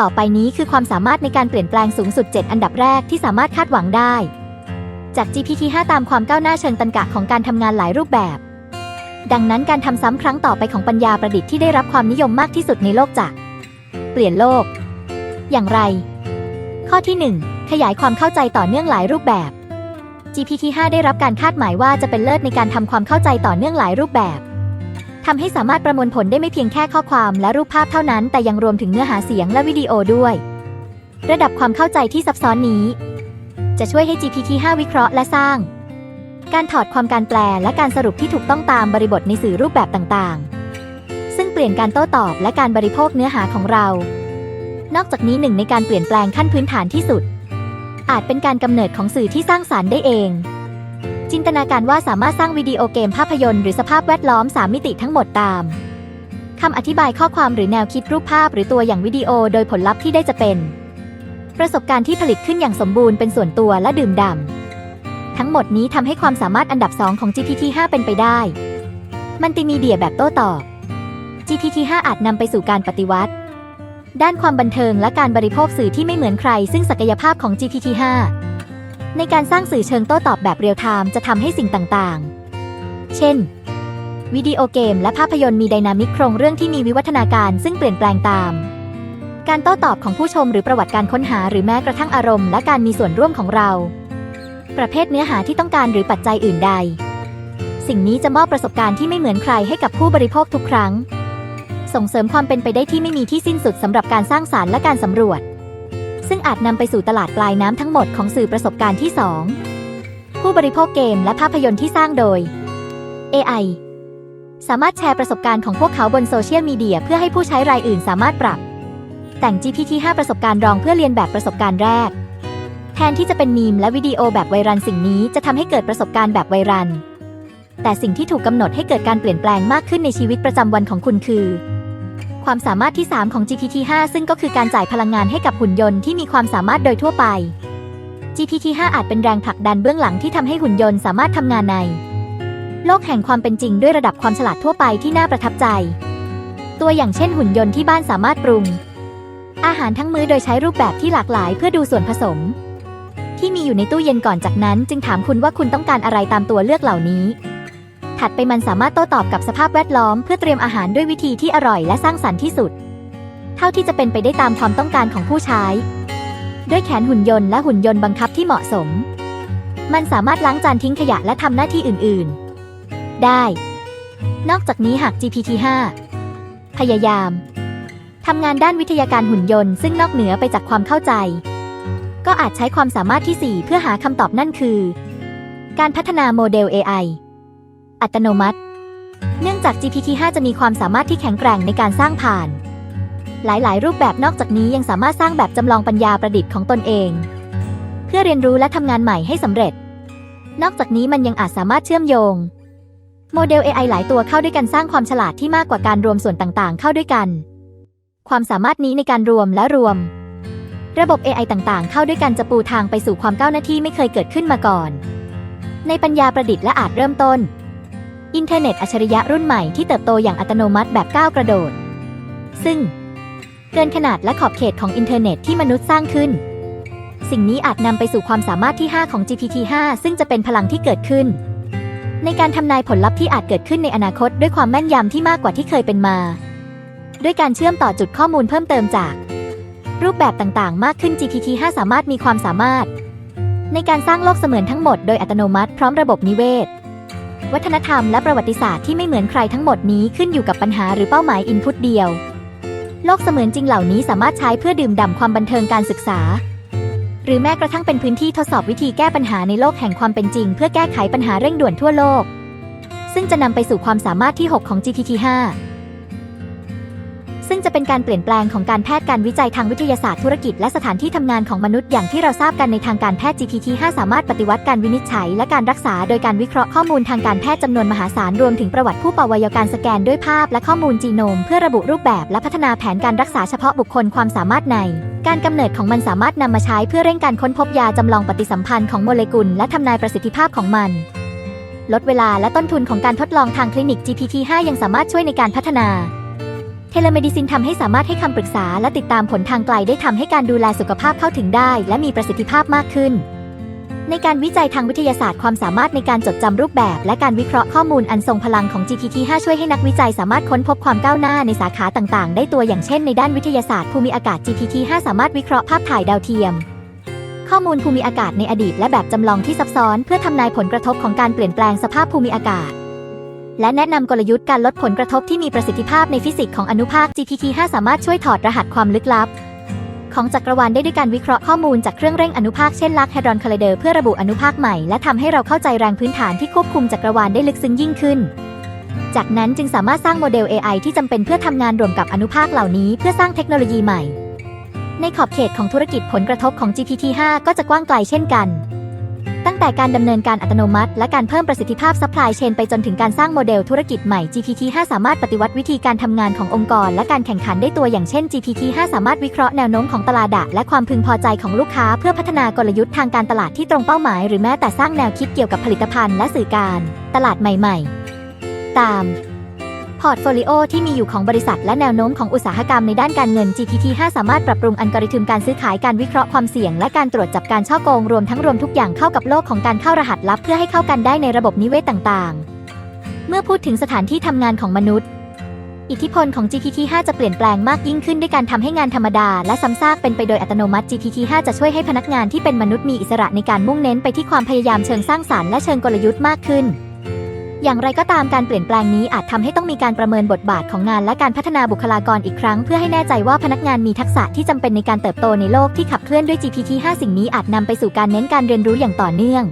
ต่อไปนี้คือความสามารถในการเปลี่ยนแปลงสูงสุด 7 อันดับแรกที่สามารถคาดหวังได้ จาก GPT-5 ตามความก้าวหน้าเชิงตันกะของการทำงานหลายรูปแบบ ดังนั้นการทำซ้ำครั้งต่อไปของปัญญาประดิษฐ์ที่ได้รับความนิยมมากที่สุดในโลกจะเปลี่ยนโลก อย่างไร ข้อที่ 1 ขยายความเข้าใจต่อเนื่องหลายรูปแบบ GPT-5 ได้รับการคาดหมายว่าจะเป็นเลิศในการทำความเข้าใจต่อเนื่องหลายรูปแบบ ทำให้สามารถประมวลผลได้ไม่เพียงแค่ข้อความและรูปภาพเท่านั้น แต่ยังรวมถึงเนื้อหาเสียงและวิดีโอด้วย ระดับความเข้าใจที่ซับซ้อนนี้ จะช่วยให้ GPT-5 วิเคราะห์และสร้าง การถอดความการแปลและการสรุปที่ถูกต้องตามบริบทในสื่อรูปแบบต่างๆ ซึ่งเปลี่ยนการโต้ตอบและการบริโภคเนื้อหาของเรา นอกจากนี้หนึ่งในการเปลี่ยนแปลงขั้นพื้นฐานที่สุด อาจเป็นการกำเนิดของสื่อที่สร้างสารรค์ได้เอง จินตนาการว่าสามารถสร้างวิดีโอเกมภาพยนตร์หรือสภาพแวดล้อม 3 มิติทั้งหมดตามคำอธิบายข้อความหรือแนวคิดรูปภาพหรือตัวอย่างวิดีโอโดยผลลัพธ์ที่ได้จะเป็น ประสบการณ์ที่ผลิตขึ้นอย่างสมบูรณ์เป็นส่วนตัวและดื่มด่ำทั้งหมดนี้ทำให้ความสามารถอันดับ 2 ของ GPT-5 เป็นไปได้ มัลติมีเดียแบบโต้ตอบ GPT-5 อาจนำไปสู่การปฏิวัติ ด้านความบันเทิงและการบริโภคสื่อที่ไม่เหมือนใคร ซึ่งศักยภาพของ GPT-5 ในการสร้างสื่อเชิงโต้ตอบแบบเรียลไทม์จะทำให้สิ่งต่างๆ เช่น วิดีโอเกมและภาพยนตร์มีไดนามิกโครงเรื่องที่มีวิวัฒนาการซึ่งเปลี่ยนแปลงตาม การโต้ตอบของผู้ชมหรือประวัติการค้นหาหรือแม้กระทั่งอารมณ์และการมีส่วนร่วมของเรา ประเภทเนื้อหาที่ต้องการหรือปัจจัยอื่นใด สิ่งนี้จะมอบประสบการณ์ที่ไม่เหมือนใครให้กับผู้บริโภคทุกครั้ง ส่งเสริมความเป็นไปได้ที่ไม่มีที่สิ้นสุดสำหรับการสร้างสารรค์และการสำรวจ ซึ่งอาจนำไปสู่ตลาดปลายน้ำทั้งหมดของสื่อประสบการณ์ที่ 2 ผู้บริโภคเกมและภาพยนตร์ที่สร้างโดย AI สามารถแชร์ประสบการณ์ของพวกเขาบนโซเชียลมีเดียเพื่อให้ผู้ใช้รายอื่นสามารถปรับ แต่ง GPT-5 ประสบการณ์รองเพื่อเรียนแบบประสบการณ์แรก แทนที่จะเป็นมีมและวิดีโอแบบไวรัลสิ่งนี้จะทำให้เกิดประสบการณ์แบบไวรัลแต่สิ่งที่ถูกกำหนดให้เกิดการเปลี่ยนแปลงมากขึ้นในชีวิตประจำวันของคุณคือ ความสามารถที่ 3 ของ GPT-5 ซึ่งก็คือการจ่ายพลังงานให้กับหุ่นยนต์ที่มีความสามารถโดยทั่วไป GPT-5 อาจเป็นแรงผลักดันเบื้องหลังที่ทำให้หุ่นยนต์สามารถทำงานใน โลกแห่งความเป็นจริงด้วยระดับความฉลาดทั่วไปที่น่าประทับใจ ตัวอย่างเช่นหุ่นยนต์ที่บ้านสามารถปรุง อาหารทั้งมื้อโดยใช้รูปแบบที่หลากหลายเพื่อดูส่วนผสม ที่มีอยู่ในตู้เย็นก่อนจากนั้น จึงถามคุณว่าคุณต้องการอะไรตามตัวเลือกเหล่านี้ ถัดไปมันสามารถโต้ตอบกับสภาพแวดล้อมเพื่อเตรียมอาหารด้วยวิธีที่อร่อยและสร้างสรรค์ที่สุด เท่าที่จะเป็นไปได้ตามความต้องการของผู้ใช้ ด้วยแขนหุ่นยนต์และหุ่นยนต์บังคับที่เหมาะสม มันสามารถล้างจานทิ้งขยะและทำหน้าที่อื่น ๆ ได้ นอกจากนี้หาก GPT-5 พยายามทำงานด้านวิทยาการหุ่นยนต์ ซึ่งนอกเหนือไปจากความเข้าใจ ก็อาจใช้ความสามารถที่ 4 เพื่อหาคำตอบนั่นคือ การพัฒนาโมเดล AI อัตโนมัติ เนื่องจาก GPT-5 จะมีความสามารถที่แข็งแกร่งในการสร้างผ่าน หลายๆ รูปแบบนอกจากนี้ยังสามารถสร้างแบบจำลองปัญญาประดิษฐ์ของตนเอง เพื่อเรียนรู้และทำงานใหม่ให้สำเร็จ นอกจากนี้มันยังอาจสามารถเชื่อมโยง โมเดล AI หลายตัวเข้าด้วยกันสร้างความฉลาดที่มากกว่าการรวมส่วนต่างๆ เข้าด้วยกัน ความสามารถนี้ในการรวมและรวม ระบบ AI ต่างๆ เข้าด้วยกันจะปูทางไปสู่ความก้าวหน้าที่ไม่เคยเกิดขึ้นมาก่อนในปัญญาประดิษฐ์และอาจเริ่มต้น อินเทอร์เน็ตอัจฉริยะรุ่นใหม่ที่เติบโตอย่างอัตโนมัติแบบก้าวกระโดด ซึ่ง เกินขนาดและขอบเขตของอินเทอร์เน็ตที่มนุษย์สร้างขึ้น สิ่งนี้อาจนำไปสู่ความสามารถที่ 5 ของ GPT-5 ซึ่งจะเป็นพลังที่เกิดขึ้น ในการทำนายผลลัพธ์ที่อาจเกิดขึ้นในอนาคตด้วยความแม่นยำที่มากกว่าที่เคยเป็นมา ด้วยการเชื่อมต่อจุดข้อมูลเพิ่มเติมจาก รูปแบบต่างๆ มากขึ้น GPT-5 สามารถมีความสามารถ ในการสร้างโลกเสมือนทั้งหมดโดยอัตโนมัติพร้อมระบบนิเวศ วัฒนธรรมและประวัติศาสตร์ที่ไม่เหมือนใครทั้งหมดนี้ขึ้นอยู่กับปัญหาหรือเป้าหมายอินพุตเดียว โลกเสมือนจริงเหล่านี้สามารถใช้เพื่อดื่มด่ำความบันเทิงการศึกษา หรือแม้กระทั่งเป็นพื้นที่ทดสอบวิธีแก้ปัญหาในโลกแห่งความเป็นจริง เพื่อแก้ไขปัญหาเร่งด่วนทั่วโลก ซึ่งจะนำไปสู่ความสามารถที่ 6 ของ GPT-5 ซึ่งจะเป็นการเปลี่ยนแปลงของการแพทย์การวิจัยทางวิทยาศาสตร์ธุรกิจและสถานที่ทำงานของมนุษย์อย่างที่เราทราบกันในทางการแพทย์ GPT-5 สามารถปฏิวัติการวินิจฉัย และการรักษาโดยการวิเคราะห์ข้อมูลทางการแพทย์จำนวนมหาศาลรวมถึงประวัติผู้ป่วยวยการสแกนด้วยภาพและข้อมูลจีโนม เพื่อระบุรูปแบบและพัฒนาแผนการรักษาเฉพาะบุคคลความสามารถในการกำเนิดของมันสามารถนำมาใช้เพื่อเร่งการค้นพบยาจำลองปฏิสัมพันธ์ของโมเลกุล และทำนายประสิทธิภาพของมัน ลดเวลาและต้นทุนของการทดลองทางคลินิก GPT-5 ยังสามารถช่วยในการพัฒนา เทเลเมดิซินทำให้สามารถให้คำปรึกษาและติดตามผลทางไกลได้ทำให้การดูแลสุขภาพเข้าถึงได้ และมีประสิทธิภาพมากขึ้น ในการวิจัยทางวิทยาศาสตร์ความสามารถในการจดจำรูปแบบ และการวิเคราะห์ข้อมูลอันทรงพลังของ GPT-5 ช่วยให้นักวิจัยสามารถค้นพบความก้าวหน้าในสาขาต่าง ๆ ได้ตัวอย่างเช่นในด้านวิทยาศาสตร์ภูมิอากาศ GPT-5 สามารถวิเคราะห์ภาพถ่ายดาวเทียมข้อมูลภูมิอากาศในอดีตและแบบจำลองที่ซับซ้อน เพื่อทำนายผลกระทบของการเปลี่ยนแปลงสภาพภูมิอากาศ และแนะนำกลยุทธ์การลดผลกระทบที่มีประสิทธิภาพในฟิสิกส์ของอนุภาค GPT-5 สามารถช่วยถอดรหัสความลึกลับ ของจักรวาลได้ด้วยการวิเคราะห์ข้อมูลจากเครื่องเร่งอนุภาคเช่นลักแฮดรอนคาลเดอร์เพื่อระบุอนุภาคใหม่และทำให้เราเข้าใจแรงพื้นฐานที่ควบคุมจักรวาลได้ลึกซึ้งยิ่งขึ้น จากนั้นจึงสามารถสร้างโมเดล AI ที่จำเป็นเพื่อทำงานรวมกับอนุภาคเหล่านี้ เพื่อสร้างเทคโนโลยีใหม่ ในขอบเขตของธุรกิจผลกระทบของ GPT-5 ก็จะกว้างไกลเช่นกัน ตั้งแต่การดำเนินการอัตโนมัติ และการเพิ่มประสิทธิภาพซัพพลายเชนไปจนถึงการสร้างโมเดลธุรกิจใหม่ GPT-5 สามารถปฏิวัติวิธีการทำงานขององค์กร และการแข่งขันได้ตัวอย่างเช่น GPT-5 สามารถวิเคราะห์แนวโน้มของตลาดและความพึงพอใจของลูกค้า เพื่อพัฒนากลยุทธ์ทางการตลาดที่ตรงเป้าหมาย หรือแม้แต่สร้างแนวคิดเกี่ยวกับผลิตภัณฑ์และสื่อการ ตลาดใหม่ ๆ ตาม พอร์ตโฟลิโอที่มีอยู่ของบริษัทและแนวโน้มของอุตสาหกรรมในด้านการเงิน GPT-5 สามารถปรับปรุงอัลกอริทึมการซื้อขายการวิเคราะห์ความเสี่ยง และการตรวจจับการช่อโกงรวมทั้งรวมทุกอย่างเข้ากับโลกของการเข้ารหัสลับ เพื่อให้เข้ากันได้ในระบบนิเวศต่างๆ เมื่อพูดถึงสถานที่ทำงานของมนุษย์ อิทธิพลของ GPT-5 จะเปลี่ยนแปลงมากยิ่งขึ้นด้วยการทำให้งานธรรมดา และซ้ำซากเป็นไปโดยอัตโนมัติ GPT-5 จะช่วยให้พนักงานที่เป็นมนุษย์มีอิสระในการมุ่งเน้นไปที่ความพยายามเชิงสร้างสรรค์และเชิงกลยุทธ์มากขึ้น อย่างไรก็ตามการเปลี่ยนแปลงนี้อาจทำให้ต้องมีการประเมินบทบาทของงานและการพัฒนาบุคลากรอีกครั้ง เพื่อให้แน่ใจว่าพนักงานมีทักษะที่จำเป็นในการเติบโตในโลกที่ขับเคลื่อนด้วย GPT-5 สิ่งนี้อาจนำไปสู่การเน้นการเรียนรู้อย่างต่อเนื่อง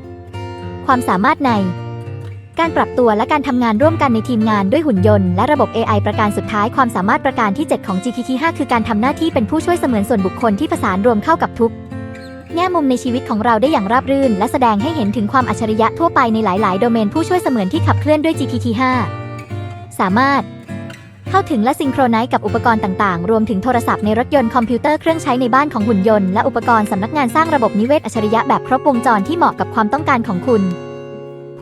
ความสามารถใน การปรับตัวและการทำงานร่วมกันในทีมงานด้วยหุ่นยนต์และระบบ AI ประการสุดท้ายความสามารถประการที่ 7 ของ GPT-5 คือการทำหน้าที่เป็นผู้ช่วยเสมือนส่วนบุคคลที่ผสานรวมเข้ากับทุก แง่มุมในชีวิตของเราได้อย่างราบรื่น และแสดงให้เห็นถึงความอัจฉริยะทั่วไปในหลาย ๆ โดเมนผู้ช่วยเสมือนที่ขับเคลื่อนด้วย GPT-5 สามารถ เข้าถึงและซิงโครไนซ์กับอุปกรณ์ต่าง ๆ รวมถึงโทรศัพท์ในรถยนต์คอมพิวเตอร์เครื่องใช้ในบ้านของหุ่นยนต์และอุปกรณ์สำนักงานสร้างระบบนิเวศอัจฉริยะแบบครบวงจรที่เหมาะกับความต้องการของคุณ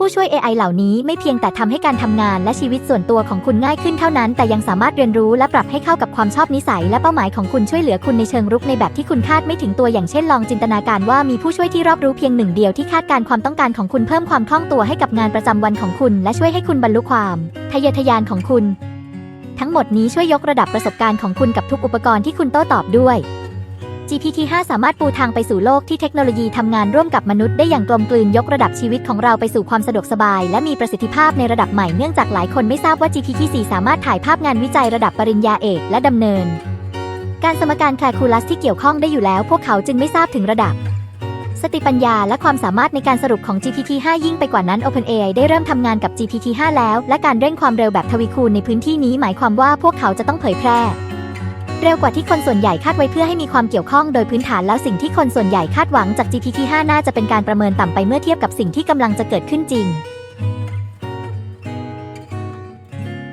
ผู้ช่วย AI เหล่านี้ไม่เพียงแต่ทำให้การทำงานและชีวิตส่วนตัวของคุณง่ายขึ้นเท่านั้น แต่ยังสามารถเรียนรู้และปรับให้เข้ากับความชอบนิสัย และเป้าหมายของคุณช่วยเหลือคุณในเชิงรุกในแบบที่คุณคาดไม่ถึงตัวอย่างเช่นลองจินตนาการว่ามีผู้ช่วยที่รอบรู้เพียงหนึ่งเดียวที่คาดการความต้องการของคุณเพิ่มความคล่องตัวให้กับงานประจำวันของคุณและช่วยให้คุณบรรลุความทะเยอทะยานของคุณ ทั้งหมดนี้ช่วยยกระดับประสบการณ์ของคุณกับทุกอุปกรณ์ที่คุณโต้ตอบด้วย GPT-5 สามารถปูทางไปสู่โลกที่เทคโนโลยีทำงานร่วมกับมนุษย์ได้อย่างกลมกลืนยกระดับชีวิตของเราไปสู่ความสะดวกสบาย และมีประสิทธิภาพในระดับใหม่เนื่องจากหลายคนไม่ทราบว่า GPT-4 สามารถถ่ายภาพงานวิจัยระดับปริญญาเอกและดำเนิน การสมการแคลคูลัสที่เกี่ยวข้องได้อยู่แล้ว พวกเขาจึงไม่ทราบถึงระดับ สติปัญญาและความสามารถในการสรุปของ GPT-5 ยิ่งไปกว่านั้น OpenAI ได้เริ่มทำงานกับ GPT-5 แล้ว และการเร่งความเร็วแบบทวีคูณในพื้นที่นี้หมายความว่าพวกเขาจะต้องเผยแพร่ เร็วกว่าที่คนส่วนใหญ่คาดไว้เพื่อให้มีความเกี่ยวข้องโดยพื้นฐานแล้วสิ่งที่คนส่วนใหญ่คาดหวังจาก GPT-5 น่าจะเป็นการประเมินต่ำไปเมื่อเทียบกับสิ่งที่กำลังจะเกิดขึ้นจริง